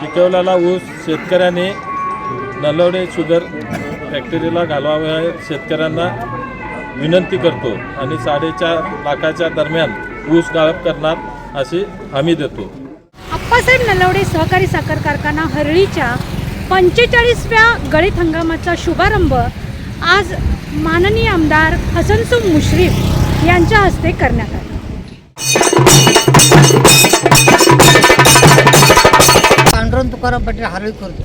पिकवलेला ऊस शेतकऱ्याने नलवडे शुगर फॅक्टरीला घालवाव्या शेतकऱ्यांना विनंती करतो आणि साडेचार लाखाच्या दरम्यान ऊस गाळप करणार अशी हमी देतो. आप्पासाहेब नलवडे सहकारी साखर कारखाना हरळीच्या पंचेचाळीसव्या गळीत हंगामाचा शुभारंभ आज माननीय आमदार हसनसुम मुश्रीफ यांच्या हस्ते करण्यात आला. तुकाराम पाटील हरळी करतो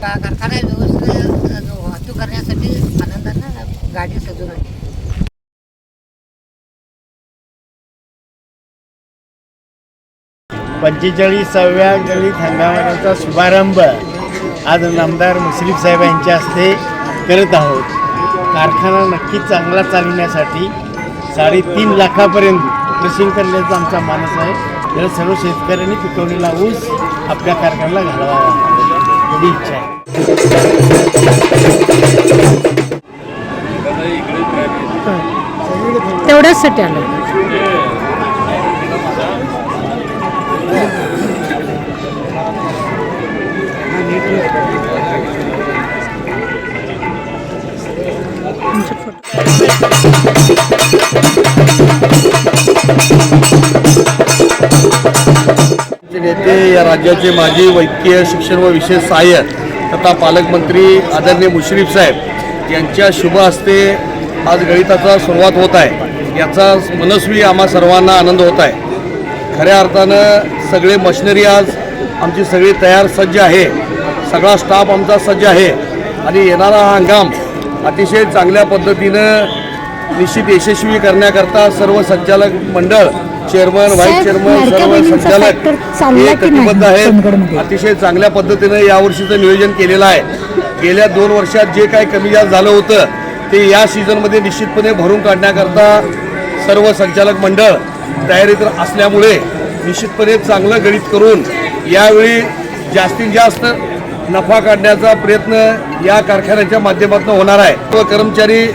का कारखाना व्यवस्थित वाहतूक करण्यासाठी आनंदानं गाडी सजून आहे पंचेचाळीसाव्या गणित हंगामाचा शुभारंभ आज नामदार मुश्रीफ साहेब यांच्या हस्ते करत आहोत. कारखाना नक्कीच चांगला चालवण्यासाठी साडेतीन लाखापर्यंत क्रशिंग करण्याचा आमचा मानस आहे. त्याला सर्व शेतकऱ्यांनी पिकवलेला ऊस आपल्या कारखान्याला घालवावा एवढी इच्छा आहे. तेवढ्याचसाठी आलं राज्याचे माजी वैद्यकीय शिक्षण व विशेष सहाय्यक तथा पालकमंत्री आदरणीय मुश्रीफ साहेब यांच्या शुभ हस्ते आज गणिताचा सुरुवात होत आहे. याचा मनस्वी आम्हा सर्वांना आनंद होत आहे. खऱ्या अर्थानं सगळे मशिनरी आज आमची सगळी तयार सज्ज आहे. सगळा स्टाफ आमचा सज्ज आहे. आणि येणारा हा हंगाम अतिशय चांगल्या पद्धतीनं निश्चित यशस्वी करण्याकरता सर्व संचालक मंडळ चेअरमन व्हाईस चेअरमन सर्व संचालक हे कटिबद्ध आहेत. अतिशय चांगल्या पद्धतीनं यावर्षीचं नियोजन केलेलं आहे. गेल्या दोन वर्षात जे काही कमी जास्त झालं होतं ते या सीझनमध्ये निश्चितपणे भरून काढण्याकरता सर्व संचालक मंडळ तयारीत असल्यामुळे निश्चितपणे चांगलं गणित करून यावेळी जास्तीत जास्त नफा काढण्याचा प्रयत्न या कारखान्याच्या माध्यमातून होणार आहे. सर्व कर्मचारी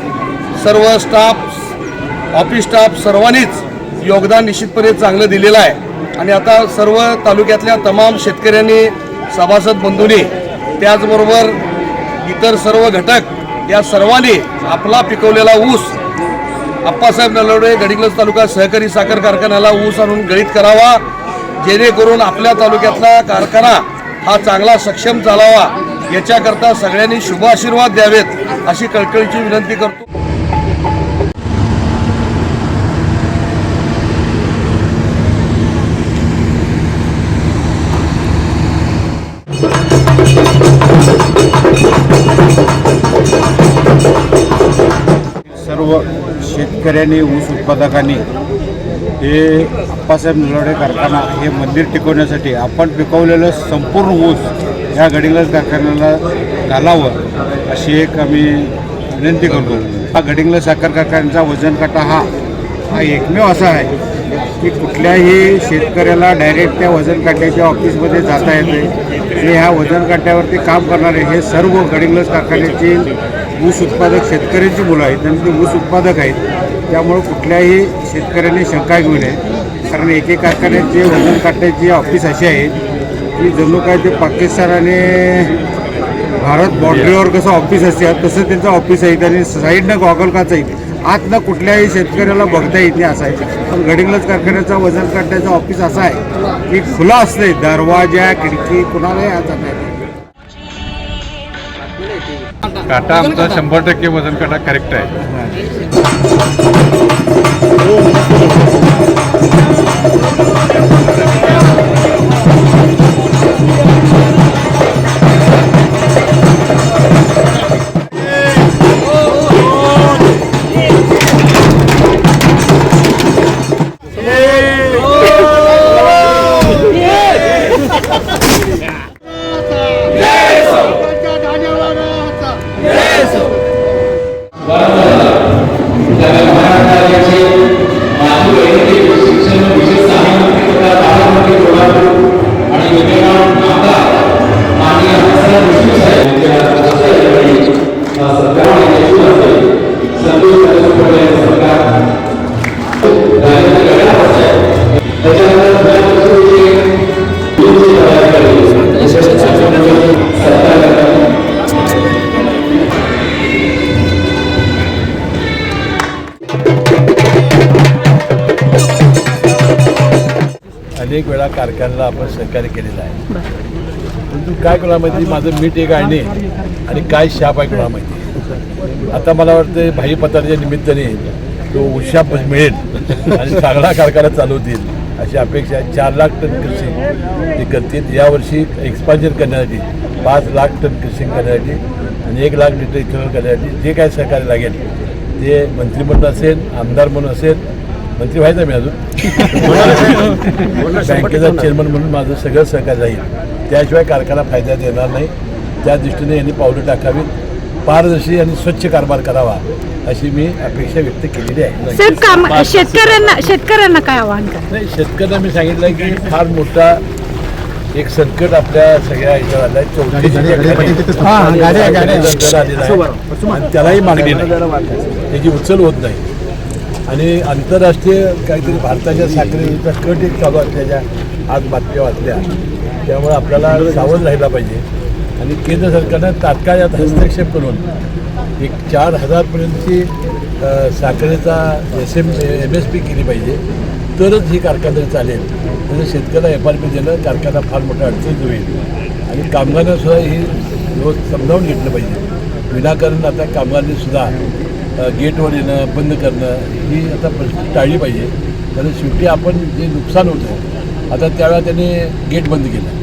सर्व स्टाफ ऑफिस स्टाफ सर्वांनीच योगदान निश्चितपणे चांगलं दिलेलं आहे. आणि आता सर्व तालुक्यातल्या तमाम शेतकऱ्यांनी सभासद बंधूंनी त्याचबरोबर इतर सर्व घटक या सर्वांनी आपला पिकवलेला ऊस आप्पासाहेब नलवडे गडिंग्लज तालुका सहकारी साखर कारखान्याला ऊस आणून गळीत करावा जेणेकरून आपल्या तालुक्यातला कारखाना हा चांगला सक्षम चालावा. याच्याकरता सगळ्यांनी शुभ आशीर्वाद द्यावेत अशी कळकळीची विनंती करतो. सर्व शेतकऱ्यांनी ऊस उत्पादकांनी हे अप्पासाहेब निलवडे कारखाना हे मंदिर टिकवण्यासाठी आपण पिकवलेलं संपूर्ण ऊस या गडिंगलज कारखान्याला घालावं अशी एक आम्ही विनंती करतो. हा गडिंग्लज साखर कारखान्याचा वजन काटा हा हा एकमेव असा आहे की कुठल्याही शेतकऱ्याला डायरेक्ट त्या वजन काट्याच्या ऑफिसमध्ये जाता येते. आणि ह्या वजन काट्यावरती काम करणारे हे सर्व गडिंगलज कारखान्याची ऊस उत्पादक शेतकऱ्यांची मुलं आहेत आणि ऊस उत्पादक आहेत. त्यामुळं कुठल्याही शेतकऱ्याने शंका घेऊ नये. कारण एके कारखान्यात जे वजन काढण्याची ऑफिस अशी आहेत की जणू काय ते पाकिस्तान आणि भारत बॉर्डरीवर कसं ऑफिस असतात तसं त्यांचं ऑफिस आहे. आणि साईडनं गॉगल काचा येईल आतनं कुठल्याही शेतकऱ्याला बघता येत नाही असं आहे. पण गडिंगलज कारखान्याचा वजन काढण्याचा ऑफिस असं आहे की खुला असते दरवाजा खिडकी कुणालाही आत जाता नाही. काटा आमचा शंभर टक्के वजन काटा करेक्ट आहे. 계속 अनेक वेळा कारखान्याला आपण सहकार्य केलेलं आहे. परंतु काय कोणा माहिती माझं मीठ एक आहे आणि काय शाप आहे कोणा माहिती आता मला वाटतं भाई पताच्या निमित्ताने तो उशाप मिळेल आणि चांगला कारखाना चालवतील अशी अपेक्षा आहे. चार लाख टन कृषी ते करतील. यावर्षी एक्सपान्शन करण्यासाठी पाच लाख टन कृषी करण्यासाठी आणि एक लाख लिटर इथेनॉल करण्यासाठी जे काय सहकार्य लागेल ते मंत्रिमंडळ असेल आमदार म्हणून असेल मंत्री व्हायचं मी अजून. बँकेचा चेअरमन म्हणून माझं सगळं सहकार्य राहील. त्याशिवाय कारखाना फायदा देणार नाही. त्या दृष्टीने यांनी पावलं टाकावीत. पारदर्शी आणि स्वच्छ कारभार करावा अशी मी अपेक्षा व्यक्त केलेली आहे. काम शेतकऱ्यांना शेतकऱ्यांना काय आवाहन करा नाही शेतकऱ्यांना मी सांगितलं की फार मोठा एक संकट आपल्या सगळ्या ह्याच्यावर आलाय. दर आलेला आहे. आणि त्यालाही मागणी नाही. त्याची उचल होत नाही. आणि आंतरराष्ट्रीय काहीतरी भारताच्या साखरेचा कट एक चालू असल्याच्या आज बातम्या वाचल्या. त्यामुळे आपल्याला सावध राहिला पाहिजे. आणि केंद्र सरकारनं तात्काळ यात हस्तक्षेप करून एक चार हजारपर्यंतची साखरेचा S M M S P केली पाहिजे. तरच ही कारखानदारी चालेल. म्हणजे शेतकऱ्याला एफ आर पी देणं कारखाना फार मोठा अडचणीत होईल. आणि कामगारांसुद्धा ही रोज समजावून घेतलं पाहिजे. विनाकारण आता कामगारांनी सुद्धा गेटवर येणं बंद करणं ही आता परिस्थिती टाळली पाहिजे. कारण शेवटी आपण जे नुकसान होतं आता त्यावेळेला त्यांनी गेट बंद केलं.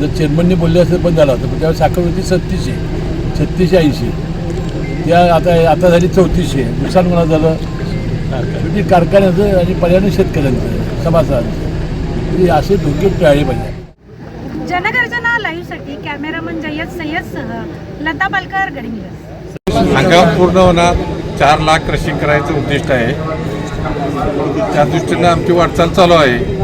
जर चेअरमनने बोलले असतं बंद झाला होता पण त्यावेळेस साखर होती सत्तीसशे छत्तीसशे ऐंशी. त्या आता आता झाली चौतीसशे. नुकसान कोणाचं झालं? शेवटी कारखान्याचं आणि पर्यावरण शेतकऱ्यांचं समाजाचं. हे असे धोके टाळले पाहिजे. जनगर्जना लाईव्हसाठी कॅमेरामन जय्यद सय्यदसह लता पालकर हंगाम पूर्ण होणार. चार लाख क्रशिंग करायचं उद्दिष्ट आहे. त्या दृष्टीनं आमची वाटचाल चालू आहे.